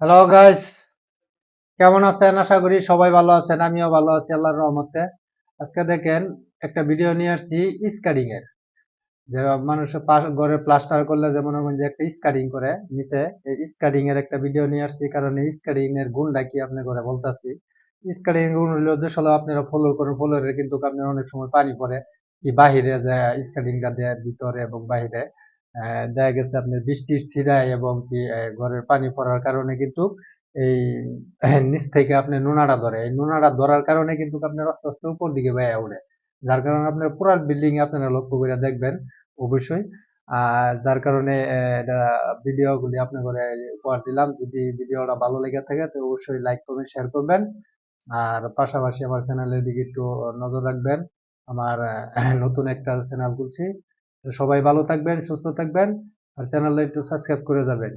Hello guys কেমন আছেন? আশা করি সবাই ভালো আছেন, আমিও ভালো আছি, আল্লাহর রহমতে। আজকে দেখেন, একটা ভিডিও নিয়ে আসছি স্কারিং এর যে মানুষের পাশ- ঘরে প্লাস্টার করলে যে মনে করেন যে একটা স্কারিং করে, নিচে এই স্কারিং এর একটা ভিডিও নিয়ে আসছি, কারণ এই স্কারিং এর গুণটা কি আপনি ঘরে বলতাছি? স্কারিং এর গুণ হলো যে আসলে আপনারা ফলো করেন ফলোরে কিন্তু আপনার অনেক সময় পানি পড়ে কি বাহিরে যে স্কারিংটা দেয় ভিতরে এবং বাহিরে। দেখা গেছে আপনার বৃষ্টির ছিটায় এবং কি ঘরের পানি পড়ার কারণে কিন্তু এই নিচ থেকে আপনি নোনাটা ধরে। এই নোনাটা ধরার কারণে কিন্তু আপনার আস্তে আস্তে উপর দিকে বেয়ে উঠে যার কারণে আপনার পুরান বিল্ডিং আপনারা লক্ষ্য করে দেখবেন অবশ্যই। আর যার কারণে আহ, এটা ভিডিও গুলি আপনার করে উপহার দিলাম। যদি ভিডিওটা ভালো লেগে থাকে তো অবশ্যই লাইক করবেন শেয়ার করবেন। আর পাশাপাশি আমার চ্যানেলের দিকে একটু নজর রাখবেন। আমার নতুন একটা চ্যানেল খুলছি। সবাই ভালো থাকবেন সুস্থ থাকবেন আর চ্যানেলটা একটু সাবস্ক্রাইব করে যাবেন।